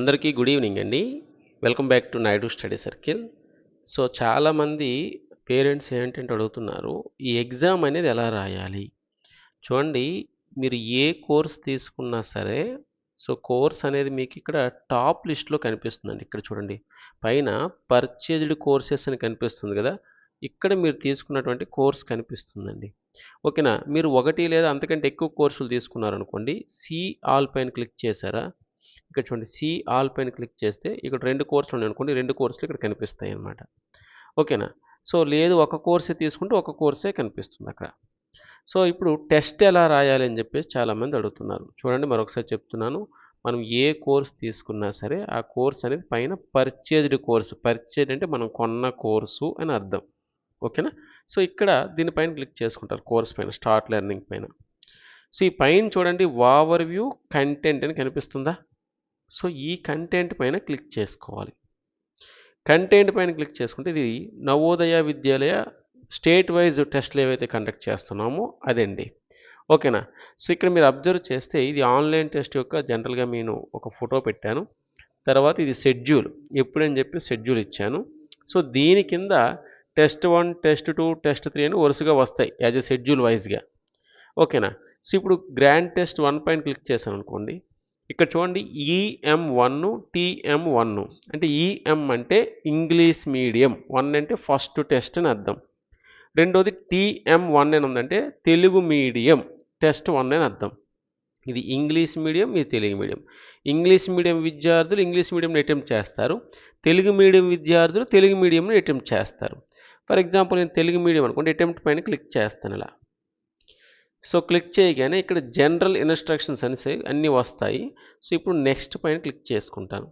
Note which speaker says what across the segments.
Speaker 1: అందరికీ good evening అండి. Welcome back to Naidu study circle. So చాలామంది పేరెంట్స్ ఏంటంటే అడుగుతున్నారు ఈ ఎగ్జామ్ అనేది ఎలా రాయాలి? చూడండి మీరు ఏ కోర్స్ తీసుకున్నా సరే సో కోర్స్ అనేది మీకు ఇక్కడ టాప్ లిస్ట్లో కనిపిస్తుందండి. ఇక్కడ చూడండి పైన పర్చేజ్డ్ కోర్సెస్ అని కనిపిస్తుంది కదా ఇక్కడ మీరు తీసుకున్నటువంటి కోర్స్ కనిపిస్తుందండి. ఓకేనా? మీరు ఒకటి లేదా అంతకంటే ఎక్కువ కోర్సులు తీసుకున్నారనుకోండి సి ఆల్ పైన క్లిక్ చేశారా? ఇక్కడ చూడండి సి ఆల్ పైన క్లిక్ చేస్తే ఇక్కడ రెండు కోర్సులు ఉన్నాయి అనుకోండి రెండు కోర్సులు ఇక్కడ కనిపిస్తాయి అన్నమాట. ఓకేనా? సో లేదు ఒక కోర్సే తీసుకుంటే ఒక కోర్సే కనిపిస్తుంది అక్కడ. సో ఇప్పుడు టెస్ట్ ఎలా రాయాలి అని చెప్పేసి చాలామంది అడుగుతున్నారు. చూడండి మరొకసారి చెప్తున్నాను. మనం ఏ కోర్స్ తీసుకున్నా సరే ఆ కోర్స్ అనేది పైన పర్చేజ్డ్ కోర్సు. పర్చేజ్ అంటే మనం కొన్న కోర్సు అని అర్థం. ఓకేనా? సో ఇక్కడ దీనిపైన క్లిక్ చేసుకుంటారు కోర్స్ పైన స్టార్ట్ లెర్నింగ్ పైన. సో ఈ పైన చూడండి ఓవర్ వ్యూ కంటెంట్ అని కనిపిస్తుందా? సో ఈ కంటెంట్ పైన క్లిక్ చేసుకోవాలి. కంటెంట్ పైన క్లిక్ చేసుకుంటే ఇది నవోదయ విద్యాలయ స్టేట్ వైజ్ టెస్ట్లు ఏవైతే కండక్ట్ చేస్తున్నామో అదండి. ఓకేనా? సో ఇక్కడ మీరు అబ్జర్వ్ చేస్తే ఇది ఆన్లైన్ టెస్ట్ యొక్క జనరల్గా నేను ఒక ఫోటో పెట్టాను. తర్వాత ఇది షెడ్యూల్. ఎప్పుడని చెప్పి షెడ్యూల్ ఇచ్చాను. సో దీని కింద test one test two test three అని వరుసగా వస్తాయి యాజ్ ఎ షెడ్యూల్ వైజ్గా. ఓకేనా? సో ఇప్పుడు గ్రాండ్ టెస్ట్ వన్ పైన క్లిక్ చేశాను అనుకోండి. ఇక్కడ చూడండి ఈఎం వన్ టీఎం వన్ అంటే ఈఎం అంటే ఇంగ్లీష్ మీడియం. వన్ అంటే ఫస్ట్ టెస్ట్ అని అర్థం. రెండోది టీఎం వన్ అని ఉందంటే తెలుగు మీడియం. టెస్ట్ వన్ అని అర్థం. ఇది ఇంగ్లీష్ మీడియం ఇది తెలుగు మీడియం. ఇంగ్లీష్ మీడియం విద్యార్థులు ఇంగ్లీష్ మీడియంని అటెంప్ట్ చేస్తారు. తెలుగు మీడియం విద్యార్థులు తెలుగు మీడియంని అటెంప్ట్ చేస్తారు. ఫర్ ఎగ్జాంపుల్ నేను తెలుగు మీడియం అనుకోండి అటెంప్ట్ పైన క్లిక్ చేస్తాను ఇలా. సో క్లిక్ చేయగానే ఇక్కడ జనరల్ ఇన్స్ట్రక్షన్స్ అనేసి అన్నీ వస్తాయి. సో ఇప్పుడు నెక్స్ట్ పైన క్లిక్ చేసుకుంటాను.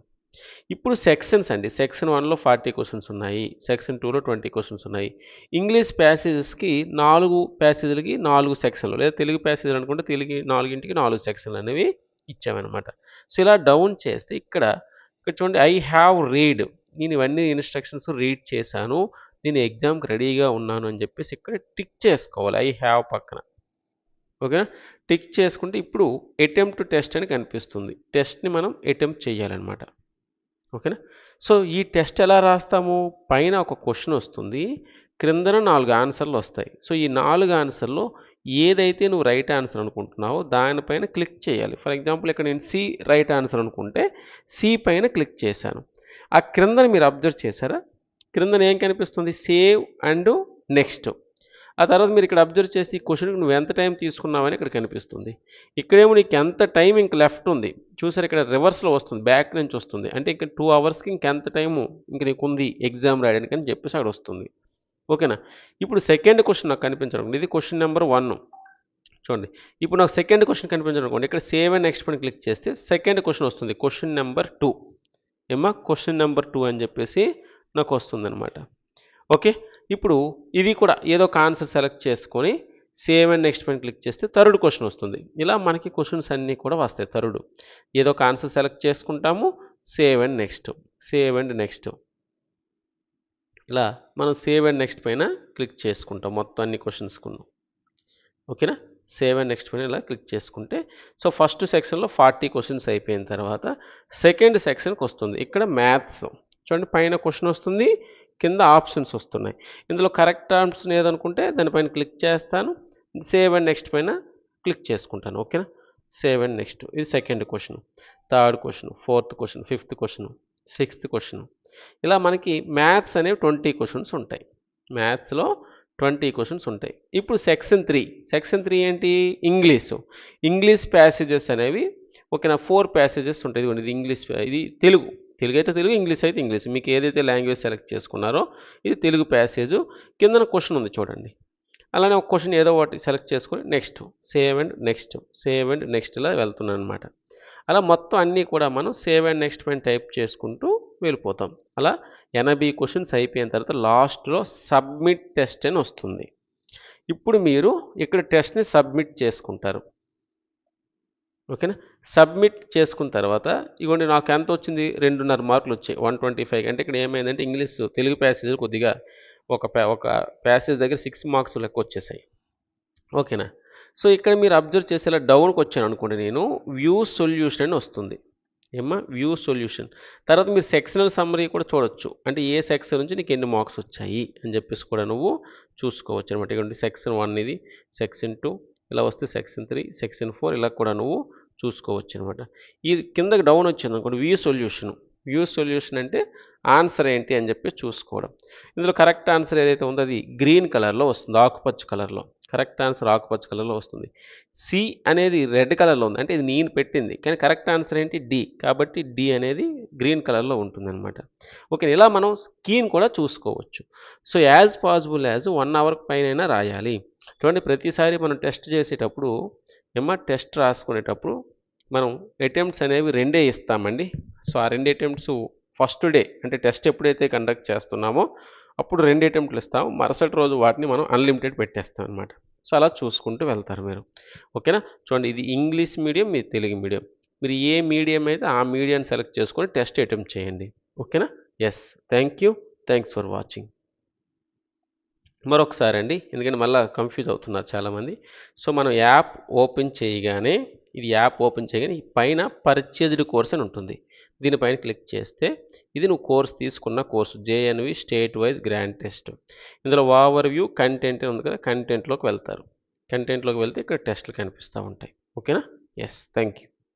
Speaker 1: ఇప్పుడు సెక్షన్స్ అండి. సెక్షన్ వన్లో ఫార్టీ క్వశ్చన్స్ ఉన్నాయి. సెక్షన్ టూలో ట్వంటీ క్వశ్చన్స్ ఉన్నాయి. ఇంగ్లీష్ ప్యాసేజెస్కి నాలుగు ప్యాసేజీలకి నాలుగు సెక్షన్లు. లేదా తెలుగు ప్యాసేజ్లు అనుకుంటే తెలుగు నాలుగింటికి నాలుగు సెక్షన్లు అనేవి ఇచ్చామన్నమాట. సో ఇలా డౌన్ చేస్తే ఇక్కడ ఇక్కడ చూడండి ఐ హ్యావ్ రీడ్. నేను ఇవన్నీ ఇన్స్ట్రక్షన్స్ రీడ్ చేశాను. నేను ఎగ్జామ్కి రెడీగా ఉన్నాను అని చెప్పేసి ఇక్కడ టిక్ చేసుకోవాలి. ఐ హ్యావ్ పక్కన. ఓకేనా? టిక్ చేసుకుంటే ఇప్పుడు అటెంప్ట్ టెస్ట్ అని కనిపిస్తుంది. టెస్ట్ని మనం అటెంప్ట్ చేయాలన్నమాట. ఓకేనా? సో ఈ టెస్ట్ ఎలా రాస్తాము? పైన ఒక క్వశ్చన్ వస్తుంది. క్రిందన నాలుగు ఆన్సర్లు వస్తాయి. సో ఈ నాలుగు ఆన్సర్లో ఏదైతే నువ్వు రైట్ ఆన్సర్ అనుకుంటున్నావో దానిపైన క్లిక్ చేయాలి. ఫర్ ఎగ్జాంపుల్ ఇక్కడ నేను సి రైట్ ఆన్సర్ అనుకుంటే సి పైన క్లిక్ చేశాను. ఆ క్రిందన మీరు అబ్జర్వ్ చేశారా? క్రిందన ఏం కనిపిస్తుంది? Save and next. ఆ తర్వాత మీరు ఇక్కడ అబ్జర్వ్ చేసి ఈ క్వశ్చన్కి నువ్వు ఎంత టైం తీసుకున్నావని ఇక్కడ కనిపిస్తుంది. ఇక్కడేమో నీకు ఎంత టైం ఇంక లెఫ్ట్ ఉంది. చూసారు ఇక్కడ రివర్స్లో వస్తుంది బ్యాక్ నుంచి వస్తుంది. అంటే ఇంకా టూ అవర్స్కి ఇంకెంత టైము ఇంక నీకు ఉంది ఎగ్జామ్ రాయడానికి అని చెప్పేసి అక్కడ వస్తుంది. ఓకేనా? ఇప్పుడు సెకండ్ క్వశ్చన్ నాకు కనిపించడం ఇది క్వశ్చన్ నెంబర్ వన్. చూడండి. ఇప్పుడు నాకు సెకండ్ క్వశ్చన్ కనిపించడం ఇక్కడ సేవ్ అండ్ నెక్స్ట్ పని క్లిక్ చేస్తే సెకండ్ క్వశ్చన్ వస్తుంది. Question number two. ఏమా క్వశ్చన్ నెంబర్ టూ అని చెప్పేసి నాకు వస్తుందనమాట ఓకే? ఇప్పుడు ఇది కూడా ఏదో ఒక ఆన్సర్ సెలెక్ట్ చేసుకొని సేవ్ అండ్ నెక్స్ట్ పైన క్లిక్ చేస్తే థర్డ్ క్వశ్చన్ వస్తుంది. ఇలా మనకి క్వశ్చన్స్ అన్నీ కూడా వస్తాయి థర్డ్ ఏదో ఒక ఆన్సర్ సెలెక్ట్ చేసుకుంటాము save and next save and next ఇలా మనం సేవ్ అండ్ నెక్స్ట్ పైన క్లిక్ చేసుకుంటాం మొత్తం అన్ని క్వశ్చన్స్కున్నాం ఓకేనా సేవ్ అండ్ నెక్స్ట్ పైన ఇలా క్లిక్ చేసుకుంటే సో ఫస్ట్ సెక్షన్లో ఫార్టీ క్వశ్చన్స్ అయిపోయిన తర్వాత సెకండ్ సెక్షన్కి వస్తుంది. ఇక్కడ మ్యాథ్స్ చూడండి పైన క్వశ్చన్ వస్తుంది కింద ఆప్షన్స్ వస్తున్నాయి. ఇందులో కరెక్ట్ ఆప్షన్ ఏదనుకుంటే దానిపైన క్లిక్ చేస్తాను. సేవ్ అండ్ నెక్స్ట్ పైన క్లిక్ చేసుకుంటాను. ఓకేనా? Save and next. ఇది second question. Third question. Fourth question. Fifth question. Sixth question. ఇలా మనకి మ్యాథ్స్ అనేవి ట్వంటీ క్వశ్చన్స్ ఉంటాయి. మ్యాథ్స్లో ట్వంటీ క్వశ్చన్స్ ఉంటాయి. ఇప్పుడు సెక్షన్ త్రీ. సెక్షన్ త్రీ ఏంటి? ఇంగ్లీషు. ఇంగ్లీష్ ప్యాసేజెస్ అనేవి ఓకేనా? ఫోర్ ప్యాసేజెస్ ఉంటాయి. ఇదిగోండి ఇది ఇంగ్లీష్ ఇది తెలుగు. తెలుగు అయితే తెలుగు ఇంగ్లీష్ అయితే ఇంగ్లీష్. మీకు ఏదైతే లాంగ్వేజ్ సెలెక్ట్ చేసుకున్నారో ఇది తెలుగు ప్యాసేజ్. కిందన క్వశ్చన్ ఉంది చూడండి. అలానే ఒక క్వశ్చన్ ఏదో ఒకటి సెలెక్ట్ చేసుకొని next save and next save and next ఇలా వెళ్తున్నాను అనమాట అలా మొత్తం అన్నీ కూడా మనం సేవ్ అండ్ నెక్స్ట్ పైన టైప్ చేసుకుంటూ వెళ్ళిపోతాం. అలా ఎనభై క్వశ్చన్స్ అయిపోయిన తర్వాత లాస్ట్లో సబ్మిట్ టెస్ట్ అని వస్తుంది. ఇప్పుడు మీరు ఇక్కడ టెస్ట్ని సబ్మిట్ చేసుకుంటారు. ఓకేనా? సబ్మిట్ చేసుకున్న తర్వాత ఇగోండి నాకు ఎంత వచ్చింది? రెండున్నర మార్కులు వచ్చాయి. One twenty five. అంటే ఇక్కడ ఏమైందంటే ఇంగ్లీష్ తెలుగు ప్యాసేజ్ కొద్దిగా ఒక ప్యా ఒక ప్యాసేజ్ దగ్గర సిక్స్ మార్క్స్ లెక్క వచ్చేసాయి. ఓకేనా? సో ఇక్కడ మీరు అబ్జర్వ్ చేసేలా డౌన్కి వచ్చాను అనుకోండి నేను. వ్యూ సొల్యూషన్ అని వస్తుంది. ఏమా వ్యూ సొల్యూషన్. తర్వాత మీరు సెక్షనల్ సమ్మరీ కూడా చూడొచ్చు. అంటే ఏ సెక్షన్ నుంచి నీకు ఎన్ని మార్క్స్ వచ్చాయి అని చెప్పేసి కూడా నువ్వు చూసుకోవచ్చు అనమాట ఇక్కడ సెక్షన్ వన్ ఇది సెక్షన్ టూ ఇలా వస్తే సెక్షన్ త్రీ సెక్షన్ ఫోర్ ఇలా కూడా నువ్వు చూసుకోవచ్చు అనమాట ఈ కిందకి డౌన్ వచ్చింది అనుకోండి వ్యూ సొల్యూషన్ వ్యూ సొల్యూషన్ అంటే ఆన్సర్ ఏంటి అని చెప్పి చూసుకోవడం. ఇందులో కరెక్ట్ ఆన్సర్ ఏదైతే ఉందో అది గ్రీన్ కలర్లో వస్తుంది ఆకుపచ్చ కలర్లో కరెక్ట్ ఆన్సర్ ఆకుపచ్చ కలర్లో వస్తుంది. సి అనేది రెడ్ కలర్లో ఉంది. అంటే ఇది నేను పెట్టింది. కానీ కరెక్ట్ ఆన్సర్ ఏంటి? డి కాబట్టి డి అనేది గ్రీన్ కలర్లో ఉంటుందన్నమాట. ఓకే ఇలా మనం స్కీన్ కూడా చూసుకోవచ్చు. So as possible as one hour పైన రాయాలి. చూడండి ప్రతిసారి మనం టెస్ట్ చేసేటప్పుడు ఏమో టెస్ట్ రాసుకునేటప్పుడు మనం అటెంప్ట్స్ అనేవి రెండే ఇస్తామండి. సో ఆ రెండు అటెంప్ట్స్ ఫస్ట్ డే అంటే టెస్ట్ ఎప్పుడైతే కండక్ట్ చేస్తున్నామో అప్పుడు రెండు అటెంప్ట్లు ఇస్తాం. మరుసటి రోజు వాటిని మనం అన్లిమిటెడ్ పెట్టేస్తాం అనమాట సో అలా చూసుకుంటూ వెళ్తారు మీరు. ఓకేనా? చూడండి ఇది ఇంగ్లీష్ మీడియం మీ తెలుగు మీడియం. మీరు ఏ మీడియం అయితే ఆ మీడియం సెలెక్ట్ చేసుకొని టెస్ట్ అటెంప్ట్ చేయండి. ఓకేనా? Yes thank you thanks for watching మరొకసారి అండి ఎందుకంటే మళ్ళీ కన్ఫ్యూజ్ అవుతున్నారు చాలామంది. సో మనం యాప్ ఓపెన్ చేయగానే ఇది యాప్ ఓపెన్ చేయగానే ఈ పైన పర్చేజ్డ్ కోర్స్ అని ఉంటుంది. దీనిపైన క్లిక్ చేస్తే ఇది నువ్వు కోర్స్ తీసుకున్న course JNV state wise grand test ఇందులో ఓవర్ వ్యూ కంటెంట్ ఉంది కదా కంటెంట్లోకి వెళ్తారు. కంటెంట్లోకి వెళ్తే ఇక్కడ టెస్ట్లు కనిపిస్తూ ఉంటాయి. ఓకేనా ఎస్ థ్యాంక్ యూ